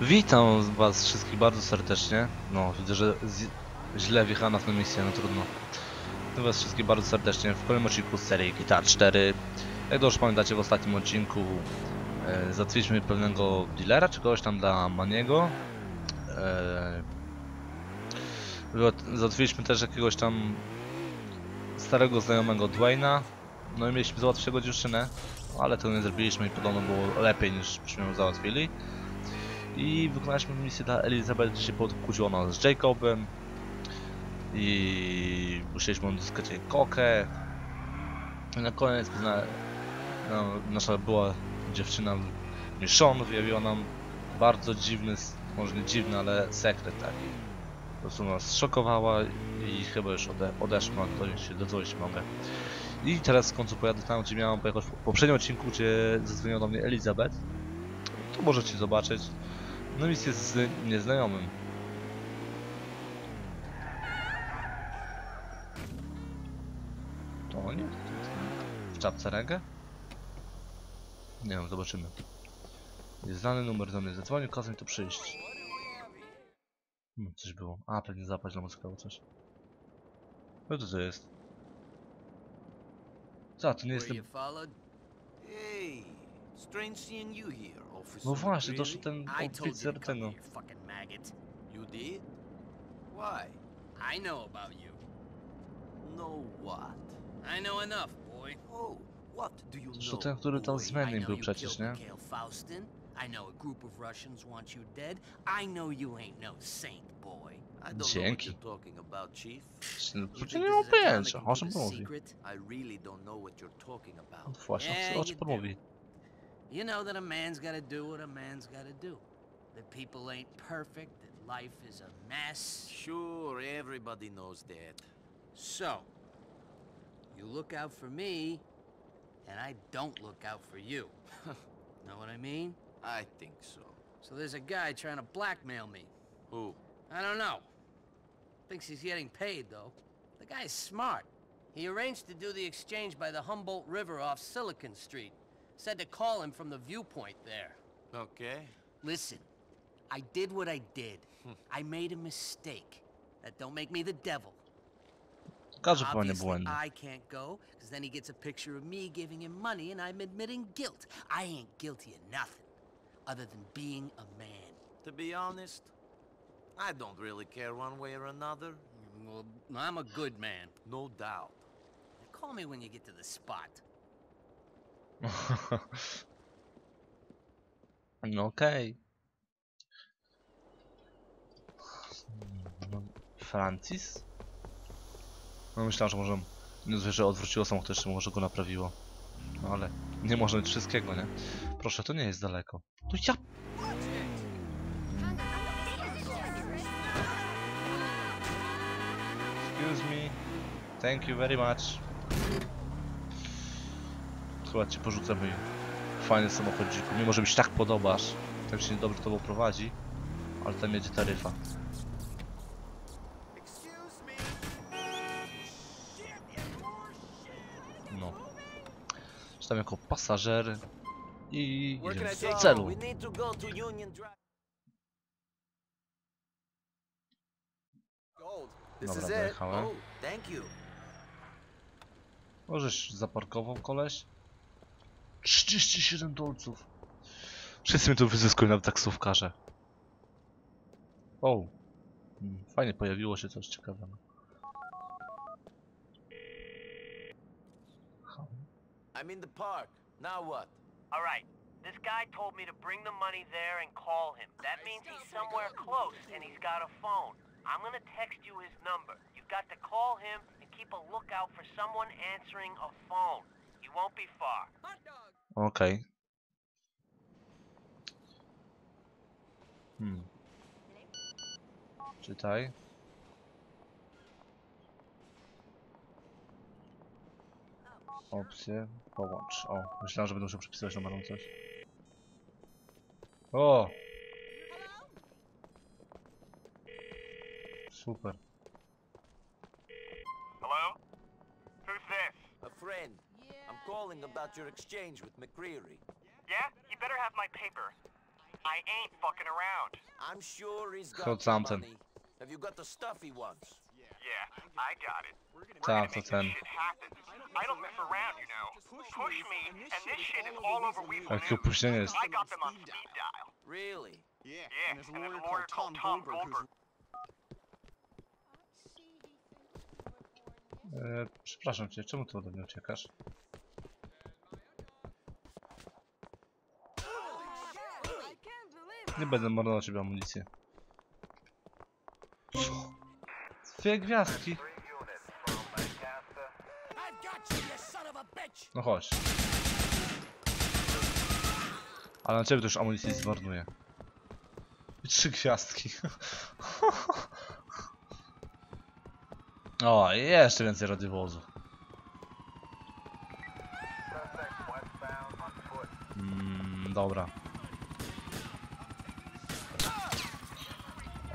Witam was wszystkich bardzo serdecznie. No, widzę, że źle wjechałem na tę misję, no trudno. Witam was wszystkich bardzo serdecznie w kolejnym odcinku serii Guitar 4. Jak dobrze pamiętacie, w ostatnim odcinku e, załatwiliśmy pewnego dealera, czy kogoś tam dla Maniego. E, załatwiliśmy też jakiegoś tam starego znajomego Dwayna. No i mieliśmy załatwić jego dziewczynę, ale tego nie zrobiliśmy i podobno było lepiej niż byśmy ją załatwili. I wykonaliśmy misję dla Elizabeth, się podkłóciła ona z Jacobem. I musieliśmy odzyskać jej kokę. I na koniec pozna... no, nasza była dziewczyna Michonne wyjawiła nam bardzo dziwny, może nie dziwny, ale sekret taki. Po prostu nas szokowała i chyba już ode, odeszła, to się dodzwonić mogę. I teraz w końcu pojadę tam, gdzie miałam pojechać w poprzednim odcinku, gdzie zadzwoniła do mnie Elizabeth. To możecie zobaczyć. No misję z nieznajomym. To nie? W czapce regę? Nie wiem, zobaczymy. Jest znany numer do mnie zadzwonił, kazał mi tu przyjść. Hmm, coś było. A, pewnie zapaść na albo coś. No to co jest? Co, to nie jest Were ten... you followed? Hey, strange seeing you here, officer. No właśnie, doszedł ten oficer tego. fucking maggot. You did? Why? I know about you. No what? I know enough, boy. Oh, what do you To know? ten, który tam boy? z I Menem know był przecież, nie? Faustin. I know a group of Russians want you dead. I know you ain't no saint, boy. I don't know what Dzięki. you're talking about, chief. No, nie mam pojęcia, o czym mówi. I really don't know what you're talking No about. Właśnie, Yeah, o czym mówi? You know that a man's gotta do what a man's gotta do. That people ain't perfect, that life is a mess. Sure, everybody knows that. So, you look out for me, and I don't look out for you. know what I mean? I think so. So there's a guy trying to blackmail me. Who? I don't know. Thinks he's getting paid, though. The guy's smart. He arranged to do the exchange by the Humboldt River off Silicon Street. Said to call him from the viewpoint there. Okay. Listen, I did what I did. Hmm. I made a mistake. That don't make me the devil. Każdy popełnia Obviously. I can't go, because then he gets a picture of me giving him money and I'm admitting guilt. I ain't guilty of nothing, other than being a man. To be honest, I don't really care one way or another. Well, I'm a good man. No doubt. Call me when you get to the spot. No okej. No, Francis? No myślałem, że może że odwróciło samochód, jeszcze może go naprawiło. No ale nie może być wszystkiego, nie? Proszę, to nie jest daleko. To ja... Excuse me. Thank you very much. Chyba cię porzucę fajny samochodziku. Mimo, że mi się tak podobasz, tak się dobrze tobą prowadzi, ale tam jedzie taryfa. No. Czy tam jako pasażer i idziemy w celu. To to Dobra, dojechałem. Możesz zaparkował koleś? 37 dolców. Wszyscy mnie tu wyzyskują, nawet taksówkarze. O. Fajnie pojawiło się coś ciekawego. I'm in the park. Now what? All right. This guy told me to bring the money there and call him. That means he's somewhere close and he's got a phone. I'm gonna text you his number. You've got to call him and keep a lookout for someone answering a phone. He won't be far. Okej. Hmm. Czytaj. Opcje. Połącz. O, myślałem, że będę musiał przepisać numerą coś. O! Super. Calling about your exchange with McCreary. Yeah? You better have my paper. I ain't fucking around. I'm sure he's got Hold the something. money. Have you got the stuff he wants? Yeah, I got it. We're gonna make ten. this shit happen. I don't mess around, you know. Push me, and this shit is all over Weevil Jakie News. opóźnienie jest. I got them on speed dial. Really? Yeah, and there's a lawyer called Tom Goldberg. E, przepraszam cię, czemu ty ode mnie uciekasz? Nie będę marnował ciebie amunicję. Dwie gwiazdki. No chodź. Ale na ciebie też amunicji zmarnuję. Trzy gwiazdki. O, jeszcze więcej radiowozu. Mm, dobra.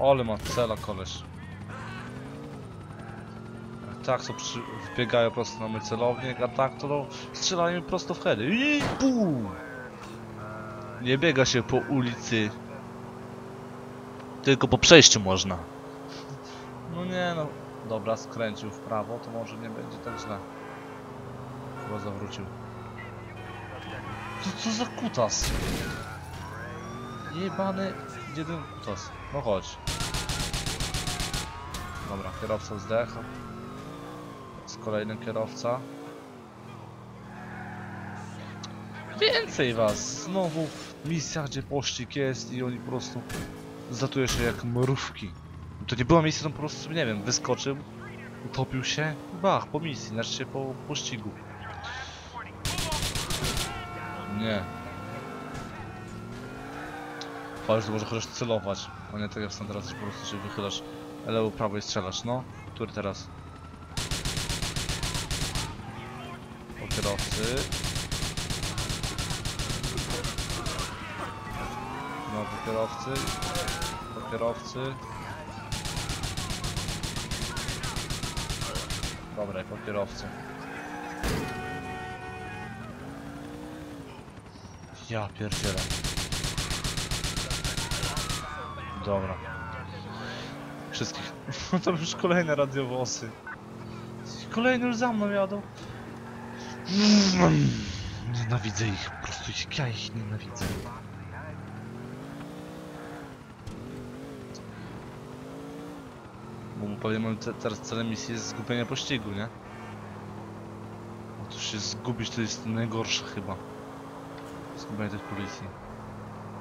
Ole ma cela koleś. Tak, to przy... wbiegają prosto na mój celownik, a tak to no, strzelają prosto w heady. I bum! Nie biega się po ulicy. Tylko po przejściu można. No nie no. Dobra, skręcił w prawo, to może nie będzie tak źle. Chyba zawrócił. Co, co za kutas? Jebany jeden kutas. No chodź. Dobra, kierowca zdechł. Jest kolejny kierowca. Więcej was! Znowu misja, gdzie pościg jest i oni po prostu zatuje się jak mrówki. To nie była misja, to po prostu, nie wiem, wyskoczył, utopił się, bach, po misji, znaczy się po pościgu. Nie. Fajnie, że może chociaż celować, a nie tak jak sam teraz, że po prostu się wychylasz lewo, prawo i strzelasz, no. Który teraz? Po kierowcy. No, po kierowcy. Po kierowcy. Dobra, po kierowcy. Ja pierdzielę. Dobra. Wszystkich. to już kolejne radiowozy. Kolejny już za mną jadą. Nienawidzę ich, po prostu ja ich nienawidzę. Bo powiem, mam te, teraz celem misji jest zgubienie pościgu, nie? Otóż się zgubić to jest najgorsze chyba. Zgubienie tej policji.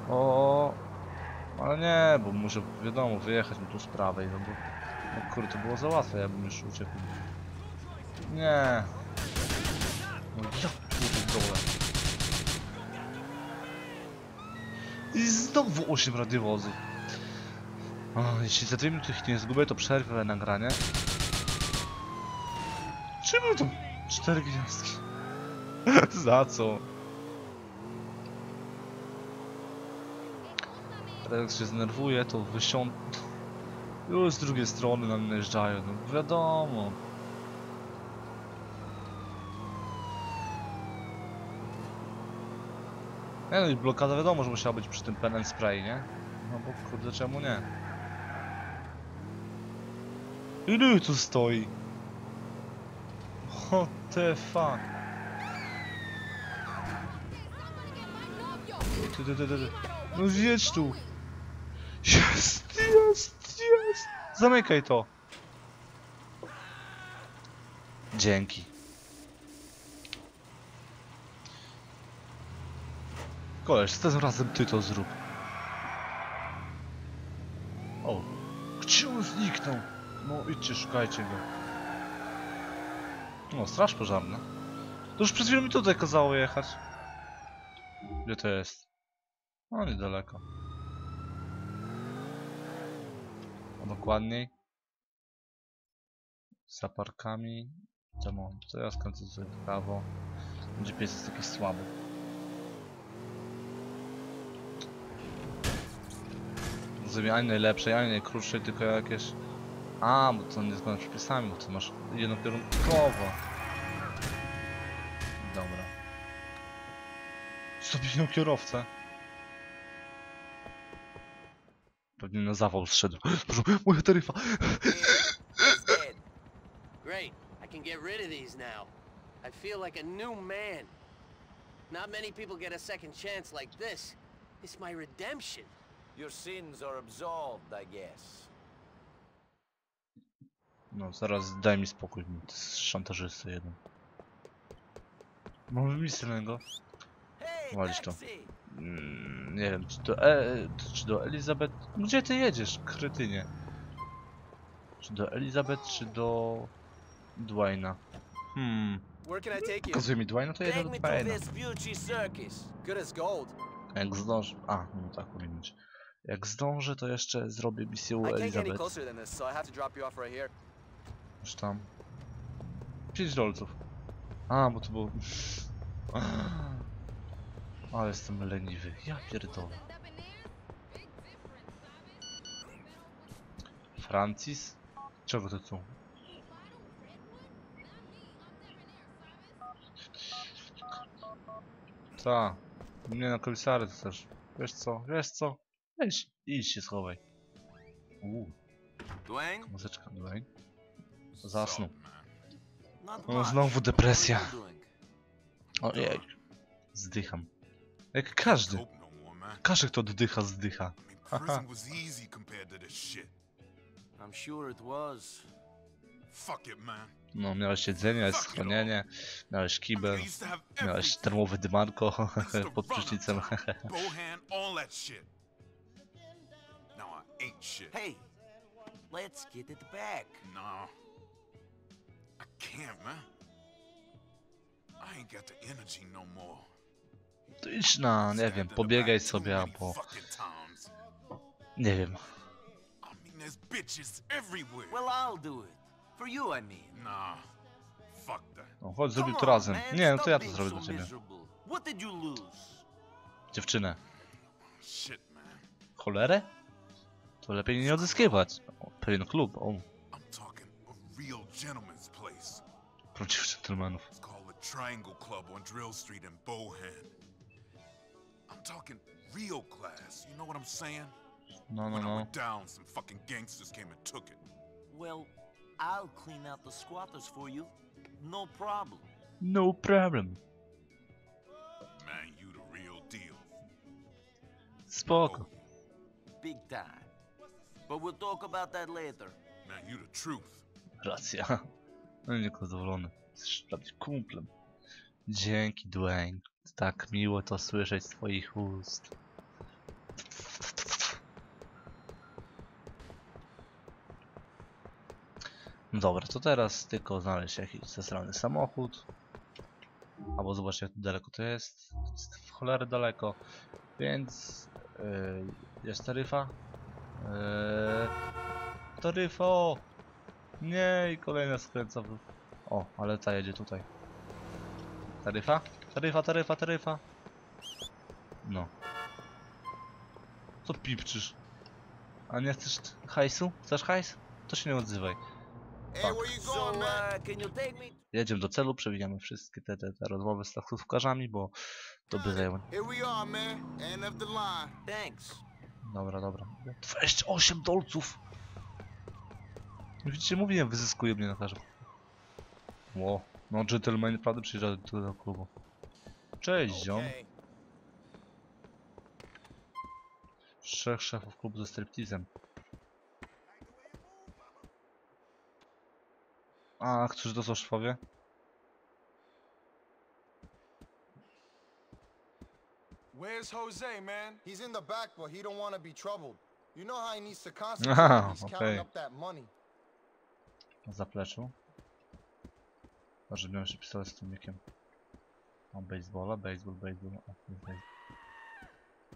O, ale nie, bo muszę, wiadomo, wyjechać mu tu z prawej, no bo... No kurde, to było za łatwe, ja bym już uciekł. Nie. No ja pierdolę. I znowu 8 radiowozów. O, jeśli za 2 minuty ich nie zgubię, to przerwę nagranie. Czemu to 4 gwiazdki? za co? Jak się zdenerwuję, to wysiądę. Już z drugiej strony na mnie najeżdżają, no wiadomo. Nie no i blokada wiadomo, że musiała być przy tym pen and spray, nie? No bo kurde, czemu nie? Ilu tu stoi? What the fuck? Ty, ty, ty, ty. No zjedź tu! Jest, jest, jest! Zamykaj to! Dzięki. Koleś, tym razem ty to zrób. O, gdzie on zniknął? No idźcie, szukajcie go. No, straż pożarna. To już przed chwilą mi tutaj kazało jechać. Gdzie to jest? No, niedaleko. A dokładniej. Za parkami. Czemu? To ja skręcę sobie w prawo. GPS jest taki słaby. Rozumiem, ani najlepszej, ani najkrótszej, tylko jakieś... A, bo to nie zgodne z przepisami, bo to masz jednokierunkowo. Dobra. Zrobiłem kierowcę. Pewnie na zawał zszedł. Boże, moja taryfa! Great. I can get rid of these now. I feel like a new man. Not many people get a second chance like this. It's my redemption. Your sins are absolved, I guess. No zaraz daj mi spokój, szantażysta jeden. Mamy mistrnego. Hey, Walisz to. taxi! Mm, nie wiem, czy do, e, czy do Elizabeth... Gdzie ty jedziesz, krytynie? Czy do Elizabeth, czy do... Dwayna? Hmm... Pokazuje mi Dwayna, to jedę do Dwayna. Jak zdążę... A, no tak powinno być. Jak zdążę, to jeszcze zrobię misję u Elizabeth. Już tam. 5 dolców. A, bo to było... Ale jestem leniwy. Ja pierdolę. Francis? Czego to tu? Ta. Mnie na komisary to też. Wiesz co? Wiesz co? Weź, idź się schowaj. Uuu, Dwayne? muzyczka, Dwayne. Zasnął. Not O, much. znowu depresja. Ojej. Zdycham. Jak każdy. No. Każdy kto oddycha, zdycha. Man. No, miałeś jedzenie, miałeś schronienie, miałeś kibel, miałeś termowe dymanko pod prysznicem. Hey, let's get it back. Nah. I can't, man. I ain't got the energy no more. To idź na, nie wiem, pobiegaj sobie albo... Nie wiem. No, chodź, zrobił Come to razem. Nie, no to ja to zrobię dla ciebie. Dziewczynę. Cholerę? To lepiej nie odzyskiwać. O, pewien klub, o, prawdziwych dżentelmenów. Triangle Club on Drill Street in Bohan. I'm talking real class. You know what I'm saying? No, no, When I went down, some fucking gangsters came and took it. Well, I'll clean out the squatters for you. No problem. No problem. Man, you the real deal. Spoko. Oh. Big time. But we'll talk about that later. Man, you the truth. Racja. No nie zadowolony. Jesteś prawie kumplem. Dzięki Dwayne. Tak miło to słyszeć z twoich ust. Dobra, to teraz tylko znaleźć jakiś zesrany samochód. Albo zobacz jak daleko to jest. To jest w cholerę daleko. Więc... Yy, jest taryfa? Yy, taryfo! Nie, i kolejna skręca. O, ale ta jedzie tutaj. Taryfa? Taryfa, taryfa, taryfa. No. Co pipczysz? A nie chcesz hajsu? Chcesz hajs? To się nie odzywaj. Hey, So, uh? Jedziemy do celu, przewijamy wszystkie te, te, te rozmowy z taksówkarzami, bo to by zajęło... Dobra, dobra. 28 dolców! Widzicie, mówiłem, wyzyskuje mnie na każdym. Ło, no gentleman naprawdę przyjeżdża do tego klubu. Cześć, ziom. Trzech szefów klubu ze striptizem. A, którzy to są szefowie? Where's Jose, man? He's in the back, but he don't want to be troubled. You know how he needs to concentrate. Ah, when He's okay. counting up that money. Zapleczu. Może miał jeszcze pistolet z tłumikiem. Mam baseballa, baseball, baseball. O, jest baseball.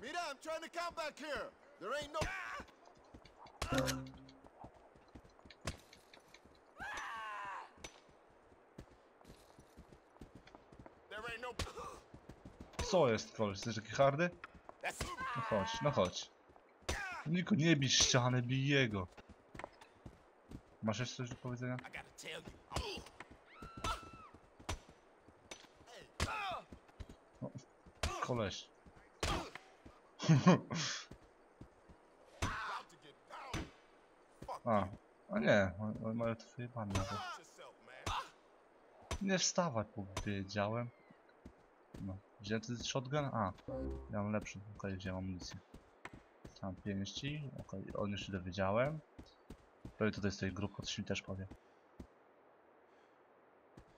Mira, I'm trying to count back here. There ain't no. There ain't no. Co jest, koleś? Jesteś taki hardy? No chodź, no chodź. Niko, nie bij ściany, bij jego. Masz jeszcze coś do powiedzenia? I gotta tell you. Koleś. A, a nie, oni- mają to wyjebane. to. Nie wstawać, powiedziałem. No, wziąłem ten shotgun? A, ja mam lepszy, okej, wziąłem amunicję. Tam pięści, okej, on już ile wiedziałem. Pewnie tutaj z tej grupy, coś mi też powie.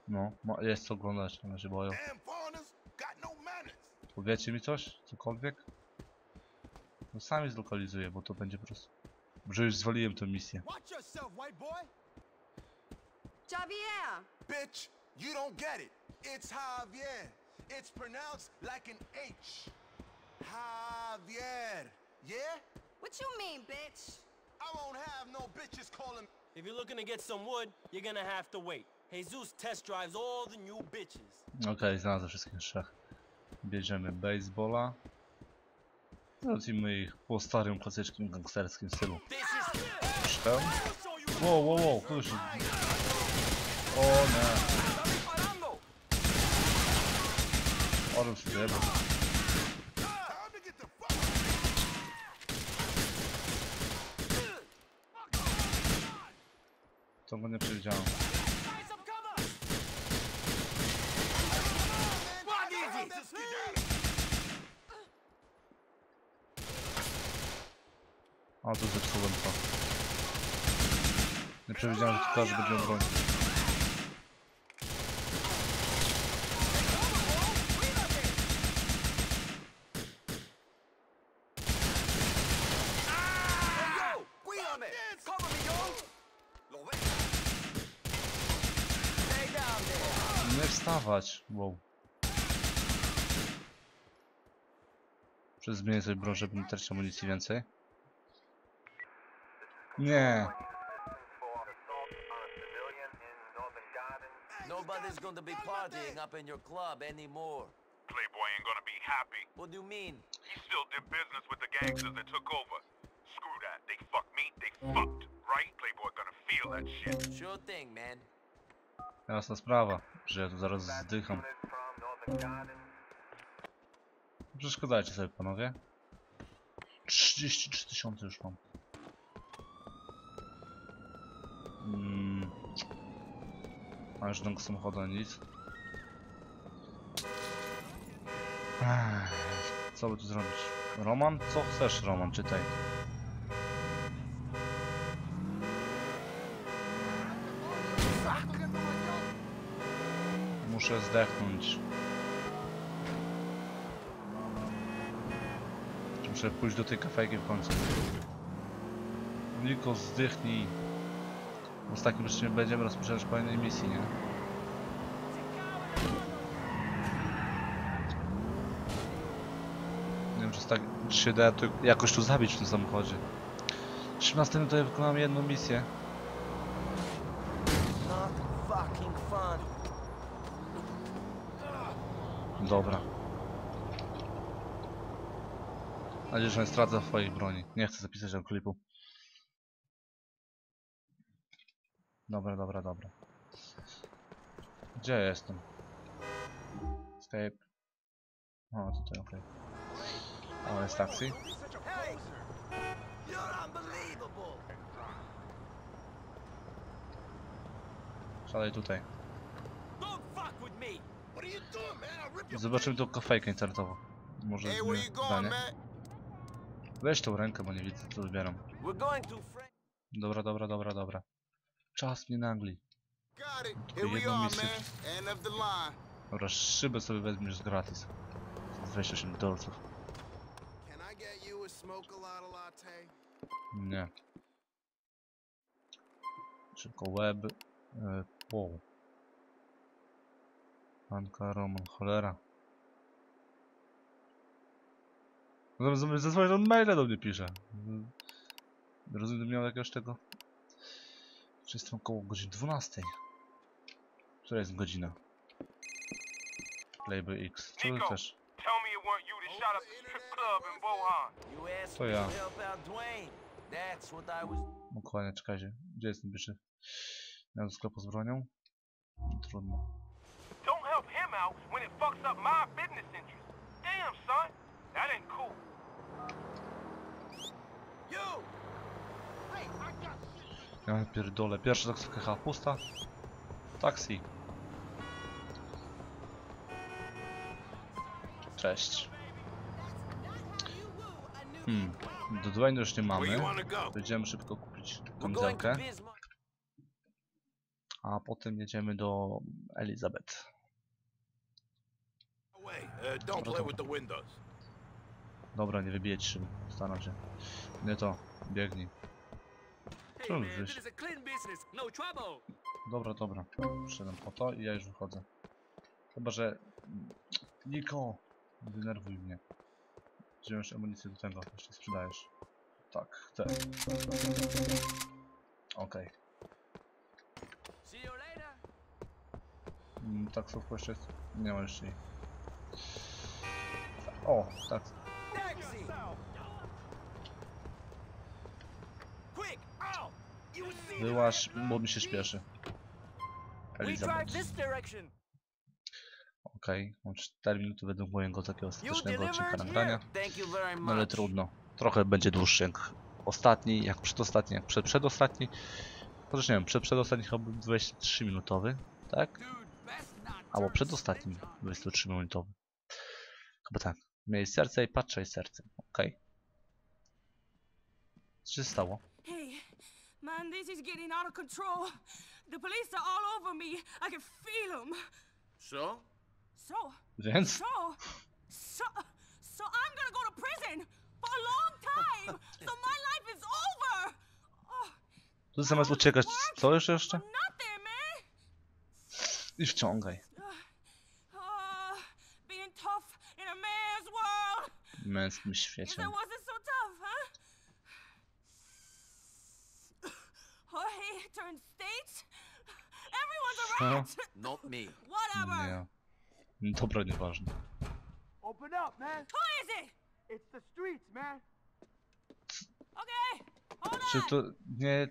No, jest co oglądać, one się boją. Damn foreigners got no manners. Powiecie mi coś? Cokolwiek? No sami zlokalizuję, bo to będzie po prostu... Że już zwaliłem tę misję. Watch yourself, white boy. Javier! Bitch, you don't get it. It's Javier. It's pronounced like an H. Javier. Yeah? What you mean, bitch? I won't have no bitches calling If you're looking to get some wood, you're gonna have to wait. Jesus test drives all the new bitches. Okej, znalazłem wszystkich trzech. Bierzemy baseballa. Lecimy ich po starym, klasycznym, gangsterskim stylu. Sztem. Wow, wow, wow, się... O nie, parando. ale się zjebał. To go nie przewidziałem. A, to zepsułem to. Nie przewidziałem, że to każdy będzie broń. Nie wstawać, wow. Przez zmienię sobie broń, żeby nie tracić amunicji więcej. Nie. Nobody's gonna be partying up in your club anymore. Playboy ain't gonna be happy. What do you mean? He still did business with the gangsters that took over. Screw that. They fucked me, they fucked. Right? Playboy gonna feel that shit. Sure thing, man. Jasna sprawa, że ja tu zaraz zdycham. Przeszkadzajcie sobie panowie. 33 tysiące już mam. Mm. A już samochodu nic. Co by tu zrobić? Roman? Co chcesz Roman? Czytaj. Muszę zdechnąć. Muszę pójść do tej kafejki w końcu. Niko, zdychnij. Bo z takim nie będziemy rozpoczynać kolejnej misji, nie? Nie wiem, czy, tak, czy się da to jakoś tu zabić w tym samochodzie. 13 tutaj wykonałem jedną misję. Dobra. Mam nadzieję, że nie stracę swojej broni. Nie chcę zapisać tego klipu. Dobra, dobra, dobra. Gdzie ja jestem? Escape. O, tutaj, okej. O, jest taksi. Siadaj tutaj. Zobaczymy tą kafejkę internetową. Może zmienię zdanie. Weź tą rękę, bo nie widzę co Frank. Dobra, dobra, dobra, dobra. Czas mnie nagli. Tylko jedną are, misję. Dobra, szybę sobie weźmiesz z gratis. Za 28 dolców. Nie. Szybko web. E, wow. Anka Roman, cholera. Zadzwonić, on maile do mnie pisze. Mm. Rozumiem, miał jakiegoś tego... Czy jest tam około godziny 12. Która jest godzina? Playboy X. Co ty asked To ja. to help out Dwayne. That's what I was. Dokładnie, czekajcie. Gdzie jest ten bliższy? Ja do sklepu z bronią? Trudno. Don't help him out when it fucks up my business interests. Damn, son. That ain't cool. You! Ja pierdolę, pierwsza taksówka chyba pusta. Taksi. Cześć. Hmm, do Dwayne już nie mamy. Będziemy szybko kupić kamizelkę, a potem jedziemy do Elizabeth. Wait, uh, don't play with the windows. Dobra, nie wybijać szyby, staram się. Nie to, biegnij. Czemu wyjść? No. Dobra, dobra. Przyszedłem po to i ja już wychodzę. Chyba, że... Niko! Denerwuj mnie. Wziąłeś amunicję do tego, jeszcze sprzedajesz. Tak, chcę. Okej. Later. Mm, Taksówka jeszcze jest? Nie ma jeszcze jej. O, tak. Wyłaź, bo mi się śpieszy. Elizabeth. Okej, mam 4 minuty według mojego takiego ostatecznego odcinka nagrania. No ale trudno. Trochę będzie dłuższy jak ostatni, jak przedostatni, jak przed przedostatni. Chociaż nie wiem, przed przedostatni chyba był 23 minutowy, tak? Albo przedostatni 23 minutowy. Chyba tak. Miej serce i patrzaj serce. Okej. Co się stało? Hey, man, this is getting out of control. The police are all over me. I can feel them. So? So, Więc? so, so, so I'm gonna go to prison for a long time. so my life is over. Oh, Tu zamiast uciekać, co jeszcze jeszcze? I wciągaj. Męskim świecie. Wasn't so tough. Jorge turned states. Everyone's a rat. Not me. Whatever. Nie. Dobra, nieważne. Open up, man. Who is it? It's the streets, man. Okay, hold Czy to nie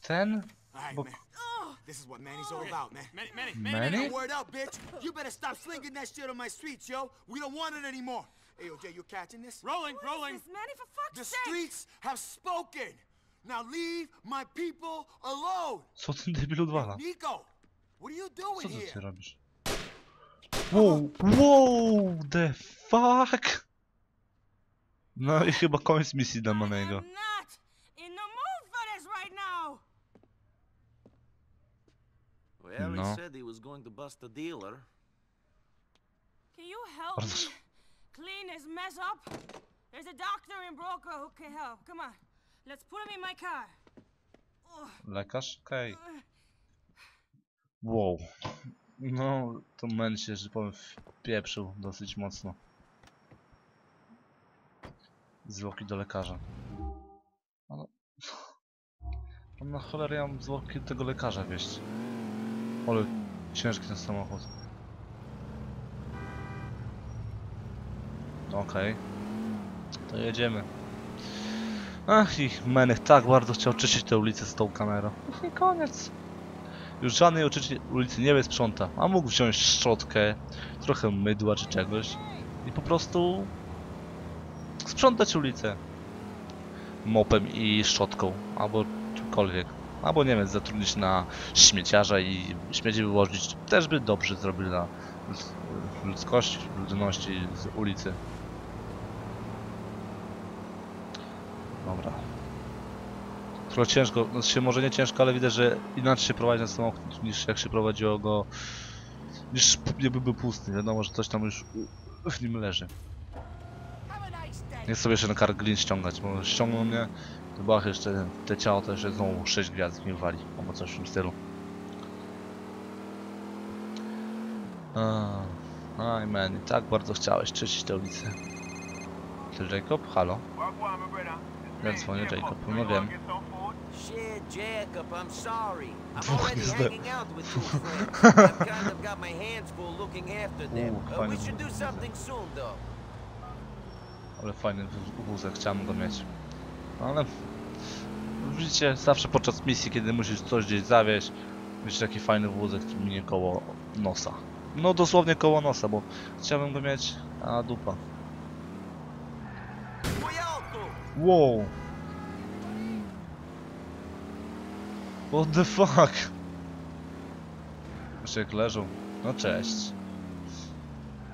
ten? Bo- This is what Manny's all about, man. Manny, Manny, Manny? Word up, bitch. You better stop slinging that shit on my streets, yo. We don't want it anymore. Hey, OJ, you catching this? Rolling, what rolling. is this, Manny? For fuck's The sake! streets have spoken. Now leave my people alone. Co ten debil odwala? Nico, what are you doing ty ty here? robisz? Wow, wow, the fuck? No i chyba koniec misji dla Manego. I'm not in the mood for this right now. Well, No. he said he was going to bust a dealer. Can you help me clean this mess up? There's a doctor in Broker who can help. Come on, let's put him in my car. Lekarz? Okej. Wow. No, to men się, że powiem, wpieprzył dosyć mocno. Zwłoki do lekarza. Ale... Na cholerę ja mam zwłoki do tego lekarza wieść. Ale ciężki ten samochód. Okej. To jedziemy. Ach i Menych tak bardzo chciał czyścić tę ulicę z tą kamerą. I koniec. Już żadnej ulicy nie sprząta, a mógł wziąć szczotkę, trochę mydła czy czegoś i po prostu sprzątać ulicę mopem i szczotką, albo czymkolwiek. Albo nie wiem, zatrudnić na śmieciarza i śmieci wyłożyć. Też by dobrze zrobił dla ludz- ludzkości, ludności z ulicy. Dobra. Trochę ciężko, znaczy może nie ciężko, ale widać, że inaczej się prowadzi ten samochód niż jak się prowadziło go, niż jakby był pusty. Wiadomo, że coś tam już w nim leży. Nie sobie jeszcze na kar glin ściągać, bo ściągnął mnie, to była jeszcze te ciało to jeszcze znowu 6 gwiazd mi wali, albo coś w tym stylu. Aj man, i tak bardzo chciałeś czyścić tę ulicę. Ty Jacob? Halo? Ja dzwonię Jacob, no wiem. Shit, Jacob, I'm sorry. I'm Dwóch already jest hanging out with two friends. I've kind of got my hands full looking after them. Ooh, Uh, we fajny should do wózek. something soon, though. Ale fajny wóz- wózek, chciałem go mieć. Ale widzicie, zawsze podczas misji, kiedy musisz coś gdzieś zawieźć, mieć taki fajny wózek, który minie koło nosa. No dosłownie koło nosa, bo chciałbym go mieć, a dupa. Wow! What the fuck? Jeszcze jak leżą. No cześć.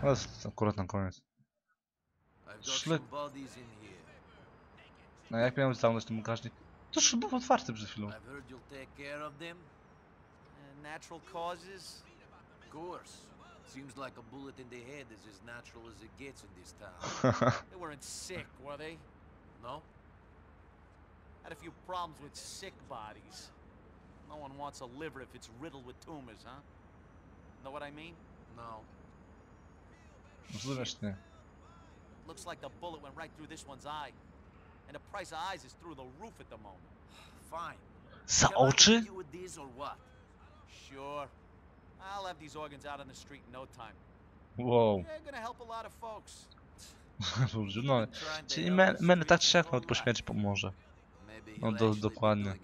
Jest akurat na koniec. Here. No jak miałem zamknąć ten bagażnik? To już był otwarty przed chwilą. Uh, natural causes? Of course. Seems like a bullet in the head is as natural as it gets in this town. They weren't sick, were they? No? Had a few problems with sick bodies. No one wants a liver if it's riddled with tumors, huh? Know what I mean? No. Zresztą. Looks like the bullet went right through this one's eye. And the price of eyes is through the roof at the moment. Fine. Za oczy? you with this or what? Sure. I'll have these organs out on the street in no time. Whoa. They're gonna help a lot of folks. Dobrze, no. Czyli men, tak czy siak nawet po śmierci pomoże. No do- dokładnie.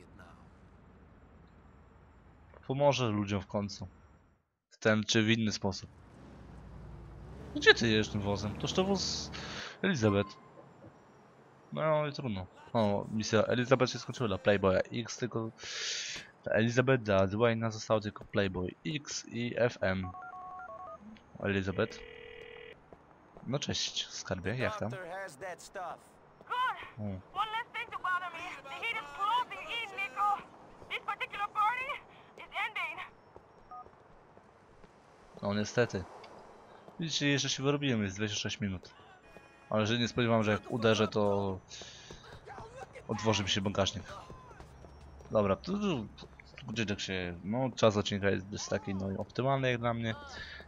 Pomoże ludziom w końcu. W ten czy w inny sposób. Gdzie ty jedziesz tym wozem? Toż to wóz Elizabeth. No i trudno. O, misja Elizabeth się skończyła dla Playboya X, tylko dla Elizabeth, dla Dwayna został tylko Playboy X i FM. Elizabeth. No cześć, skarbie, jak tam? No niestety. Widzicie, jeszcze się wyrobiłem, jest 26 minut. Ale że nie spodziewam, że jak uderzę, to otworzy mi się bagażnik. Dobra, to odcinek się, no czas odcinka jest dość taki no i optymalny jak dla mnie.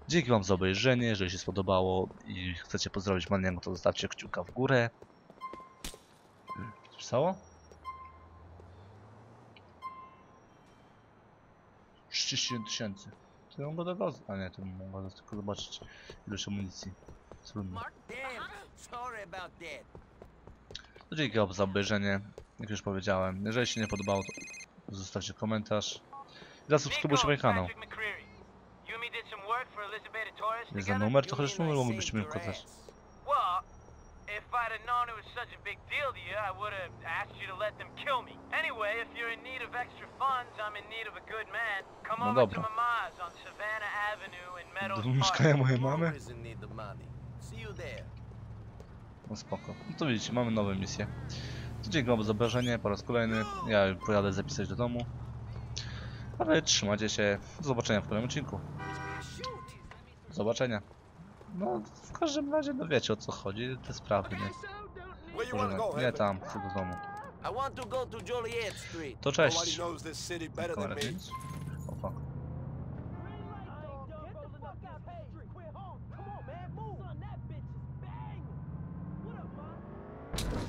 Dzięki wam za obejrzenie, jeżeli się spodobało i chcecie pozdrowić Maniego, to zostawcie kciuka w górę. Coś stało? 31 tysięcy. To mogę do gazu. A nie, to mogę tylko zobaczyć ilość amunicji. Trudno. To dzięki wam za obejrzenie. Jak już powiedziałem, jeżeli się nie podobało, to zostawcie komentarz. I zasubskrybujcie mój kanał. Patrick McCreary. You and me did some work for Jest za numer, to chociaż numer pokazać. Well, if I'd have known it was such a big deal to you, I would have asked you to let them kill me. Anyway, if you're in need of extra funds, I'm in need of a good man. Come No over to Mama's on Savannah Avenue in Meadows Do Park. mieszkania mojej mamy? No spoko. No to widzicie, mamy nowe misje. To dzięki wam za obejrzenie po raz kolejny. Ja pojadę zapisać do domu. Ale trzymajcie się. Do zobaczenia w kolejnym odcinku. Do zobaczenia. No, w każdym razie, no wiecie o co chodzi, te sprawy, nie? Where you Może wanna go, nie, tam, chcę do domu. To cześć. knows this city better than Kamera me. pięć. O fuck.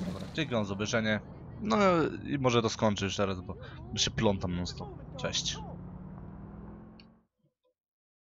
Dobra, dzięki wam za obejrzenie. No i może to skończy już teraz, bo bo się plątam non stop. Cześć.